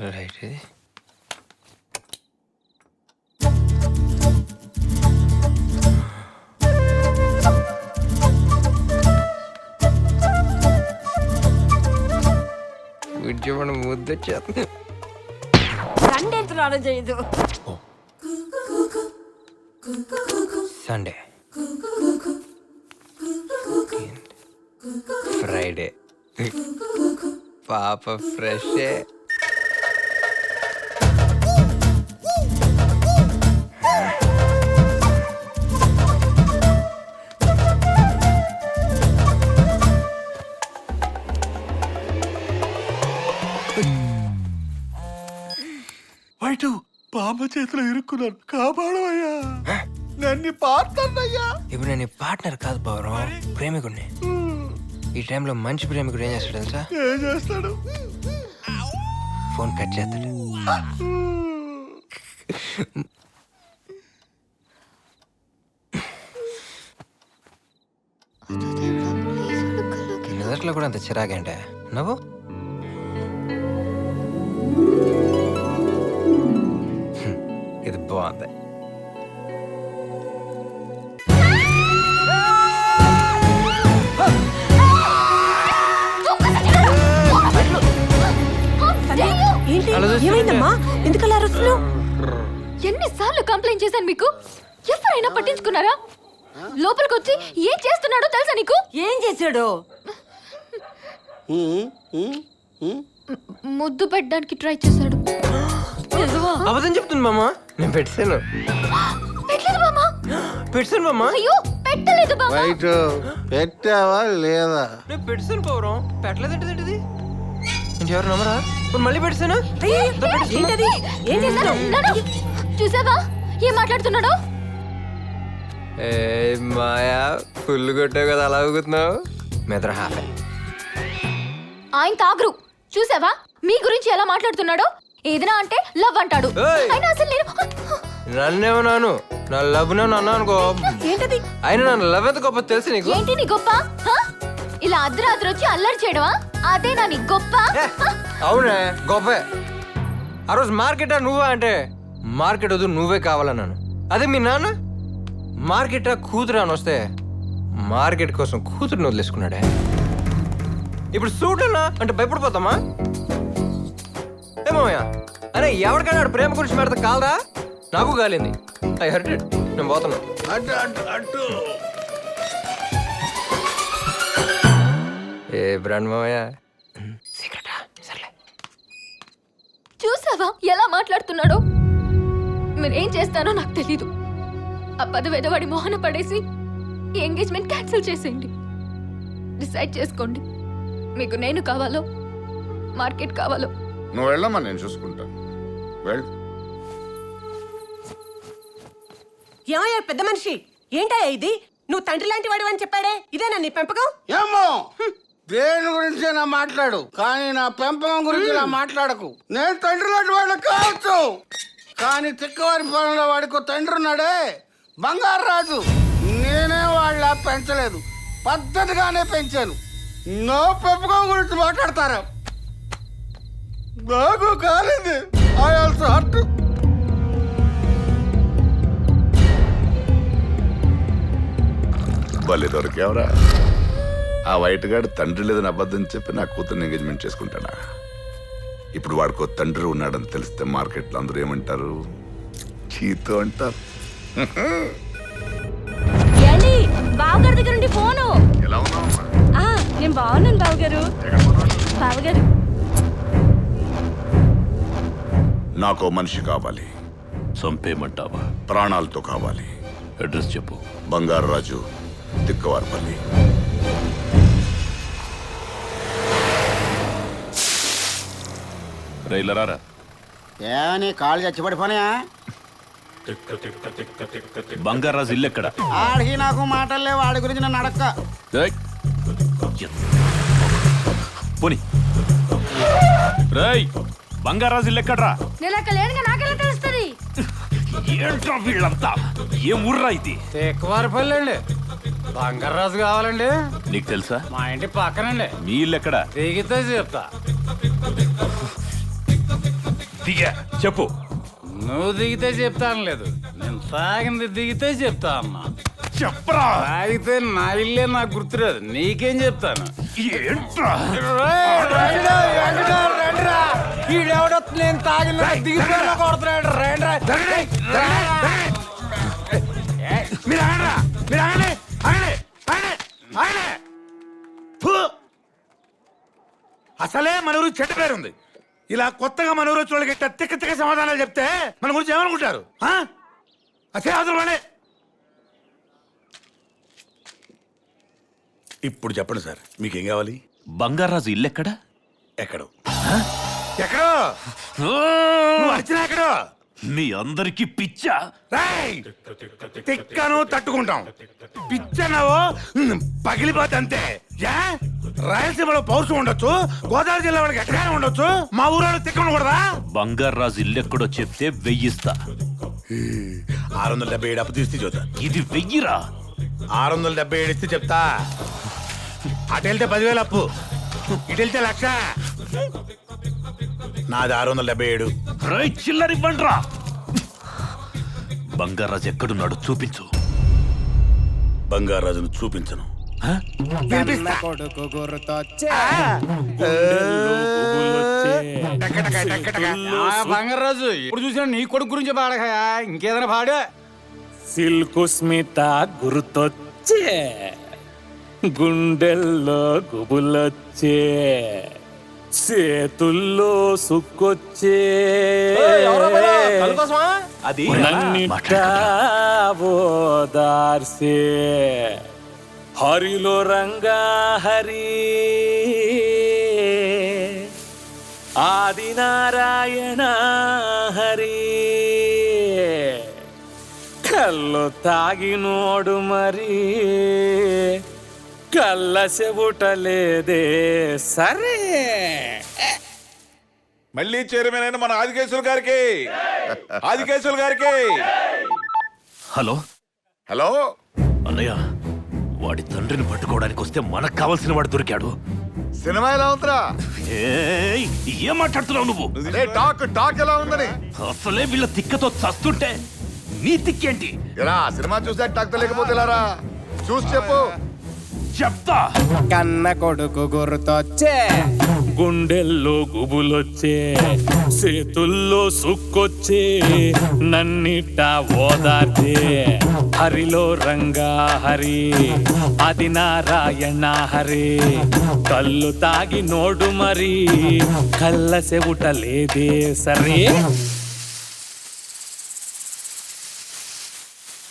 Right ఇది విద్యమని ముద్ద చేత సండే ఎంతలో చేయదు సండే. ఫ్రైడే పాప ఫ్రెష్. వైటు పాప చేతిలో ఇరుక్కున్నాను. కాపాడవయ్యా. నన్ను పాడుతానయ్యా. ఇప్పుడు నేను పార్ట్నర్ కాదు పౌరం ప్రేమికుడిని ఈ టైంలో మంచి ప్రేమికుడు ఏం చేస్తాడు తెలుసా? ఏం చేస్తాడు? ఫోన్ కట్ చేస్తాడు. నిదట్లో కూడా అంత చిరాగంటే నవ్వు? ఇది బాగుంది ఏమైందమ్మా ఎందుకలా అరుస్తున్నావు ఎన్నిసార్లు కంప్లైంట్ చేశాను మీకు ఎవరైనా పట్టించుకున్నారా లోపలికి వచ్చి ఏం చేస్తున్నాడో తెలుసా నీకు ఏం చేశాడు ముద్దు పెట్టడానికి ట్రై చేశాడు. అబద్ధం చెప్తుంది మామ? నేను పెట్టాను పెట్టలేదు బామా పెట్టాను మామ? అయ్యో పెట్టలేదు బామా వైటు పెట్టావా లేదా? నేను పెట్టాను పౌరం. పెట్టలేదంటే ఏంటిది? ఇంటి ఎవరు నమ్మరా? ఇప్పుడు మళ్ళీ పెట్టాను చూసావా? ఏం మాట్లాడుతున్నాడో? ఏ మాయా ఫుల్ కొట్టావు కదా అలా ఊగుతున్నావు? మెదర్ హాఫ్ ఆయన తాగరు చూసావా? మీ గురించి ఎలా మాట్లాడుతున్నాడో? ఏదైనా అంటే లవ్ అంటాడు. ఏయ్! అయినా అసలు నేను నన్నేమన్నాను? నా లవ్ నేను అన్నా అనుకో. ఏంటది? అయినా నన్ను లవ్ ఎంత గొప్ప తెలుసు నీకు? ఏంటి నీ గొప్ప? హ? ఇలా అర్ధరాత్రి వచ్చి అల్లరి చేయడమా? అదే నా నీ గొప్ప? ఏ, అవునే గొప్పే. ఆ రోజు మార్కెటా నువ్వా అంటే మార్కెట్ వద్దు నువ్వే కావాలన్నాను. అదే మీ నాన్న? మార్కెటా కూతురు అని వస్తే మార్కెట్ కోసం కూతురుని వదిలేసుకున్నాడే. ఇప్పుడు సూట్ అన్నా అంటే భయపడిపోతామా? ఏమోయా అరే ఎవరికైనా ప్రేమ గురించి పెడితే కాలరా నాకు కాలింది. ఐ హర్ట్ నేను పోతున్నా. అటు అటు అటు. ఏ బ్రాండ్ మామయ్య? సీక్రెటా సర్లే. చూసావా? ఎలా మాట్లాడుతున్నాడో? మీరేం చేస్తానో నాకు తెలీదు. ఆ పదవేదవాడి మోహన పడేసి ఈ ఎంగేజ్మెంట్ క్యాన్సిల్ చేసేయండి. డిసైడ్ చేసుకోండి. మీకు నేను కావాలో? మార్కెట్ కావాలో? నువ్వు వెళ్ళమ్మా నేను చూసుకుంటాను వెళ్ళు. ఏమయ్యా పెద్ద మనిషి? ఏంటయ్యా ఇది? నువ్వు తండ్రి లాంటి వాడు అని చెప్పాడే? ఇదేనా నీ పెంపకం? ఏమో దేని గురించి నా మాట్లాడు? కానీ నా పెంపకం గురించి నా మాట్లాడకు. నేను తండ్రి లాంటి వాడు కావచ్చు. కానీ తిక్కవారి పొలంలో వాడికి తండ్రి ఉన్నాడే. బంగారు రాజు. నేనే వాళ్ళ పెంచలేదు. పద్ధతిగానే పెంచాను. నా పెంపకం గురించి మాట్లాడతారా. నాకు కాలేదు. ఐ ఆల్సో హర్ట్ భలే దొరికేవరా. ఆ వైట్ గాడు తండ్రి లేదని అబద్ధం చెప్పి నా కూతుర్ని ఎంగేజ్మెంట్ చేసుకుంటాడా? ఇప్పుడు వాడికో తండ్రి ఉన్నాడని తెలిస్తే మార్కెట్లో అందరూ ఏమంటారు? చీతో అంటారు. ఏంటి బావగారి దగ్గర నుండి ఫోను. ఎలా ఉన్నావు నేను బాగున్నాను బావగారు. బావగారు. నాకు మనిషి కావాలి. చంపేయమంటావా? ప్రాణాలతో కావాలి. అడ్రస్ చెప్పు. బంగారు రాజు తిక్కవారిపల్లి. రైలరారా ఏమని కాళ్ళు చచ్చిపడిపోయా బంగారాజు ఇల్లు ఎక్కడ ఆడికి నాకు మాటలే వాడి గురించి నన్ను అడక్క. ఏయ్! పోని. రేయ్ బంగారాజు ఇల్లు ఎక్కడ్రా నేను అక్కడ లేనుగా నాకెలా తెలుస్తుంది? ఏంట్రా వీళ్ళంతా? ఏం ఊర్రా ఇది? బంగారాజు కావాలండి. నీకు తెలుసా? మా ఇంటి పక్కనండి. మీ ఇల్లు ఎక్కడ దిగితే చెప్తా. దిగా చెప్పు. నువ్వు దిగితే చెప్తాను లేదు. నేను తాగింది దిగితే చెప్తా అన్నా చెప్పరా? తాగితే నా ఇల్లే నాకు గుర్తురాదు. నీకేం చెప్తాను? ఏంట్రా? ఈడెవడో నేను తాగిన దిగిపోయినా కొడుతున్నాడు రండి మీరు ఆగరా మీరు ఆగండి ఆగండి ఆగండి ఆగండి. ఫు! అసలే మన ఊరు చెడ్డ పేరుంది ఇలా కొత్తగా మన ఊరు వచ్చిన వాళ్ళకి తిక్క తిక్క సమాధానాలు చెప్తే మన గురించి ఏమనుకుంటారు? ఆ? అసలే అవసరం వాళ్ళే. ఇప్పుడు చెప్పండి సార్ మీకేం కావాలి? బంగారాజు ఇల్లెక్కడా ఎక్కడో? ఎక్కడో. ఎక్కడో? మీ అందరికి పిచ్చా? తిక్కను తట్టుకుంటాం. పిచ్చనవో? పగిలిపోతే అంతే. యా రాయలసీమలో పౌరుషం ఉండొచ్చు గోదావరి జిల్లా వాళ్ళకి ఎట్టగానే ఉండొచ్చు మా ఊరోళ్ళు తిక్క ఉండకూడదా బంగారాజు ఇల్లెక్కడో చెప్తే వెయ్యిస్తా. ఆరు వందల డెబ్బై ఏడు అప్పు తీస్తే చూద్దాం ఇది వెయ్యిరా? ఆరు వందల డెబ్బై ఏడు ఇస్తే చెప్తా. అటు వెళ్తే పదివేలు అప్పు. ఇటు వెళ్తే లక్ష. నాది ఆరు వందల డెబ్బై ఏడు. రై చిల్లరివ్వండ్రా బంగారాజు ఎక్కడున్నాడు చూపించు. బంగారాజును చూపించను. పిలిపిస్తా. టక టక టక టక. ఆ బంగారాజు ఇప్పుడు చూసిన నీ కొడుకు గురించి పాడగా ఇంకేదైనా పాడు. సిల్కు స్మిత గుర్తొచ్చే. గుండెల్లో గుబులొచ్చే చేతుల్లో సుక్కొచ్చే. అది. నన్నిట్టా ఓదార్సే హరిలో రంగా హరి. ఆది నారాయణ హరి కళ్ళు తాగినోడు మరి. కళ్ళ చెబుటలేదే సరే. మళ్ళీ చైర్మన్ అయిన మన ఆదికేశ్వర గారికి. ఆదికేశ్వర గారికి. హలో? హలో? అన్నయ్య వాడి తండ్రిని పట్టుకోవడానికి వస్తే మనకు కావాల్సిన వాడు దొరికాడు. సినిమా ఎలా ఉందిరా? ఏయ్, ఏం మాట్లాడుతున్నావు నువ్వు? ఏ టాక్ టాక్ ఎలా ఉందని. అసలే వీళ్ళ తిక్కతో చస్తుంటే నీ తిక్కేంటి? ఎరా సినిమా చూసాక టాక్ తెలియకపోతే చూసి చెప్పు. చెప్తా. కన్న కొడుకు గుర్తొచ్చే. గుండెల్లో గుబులొచ్చే. చేతుల్లో సుక్కొచ్చే. నన్నిట ఓదార్చే. హరిలో రంగా హరి అది నారాయణ హరి. కళ్ళు తాగి నోడు మరి కళ్ళ చెవుట లేదే సరే.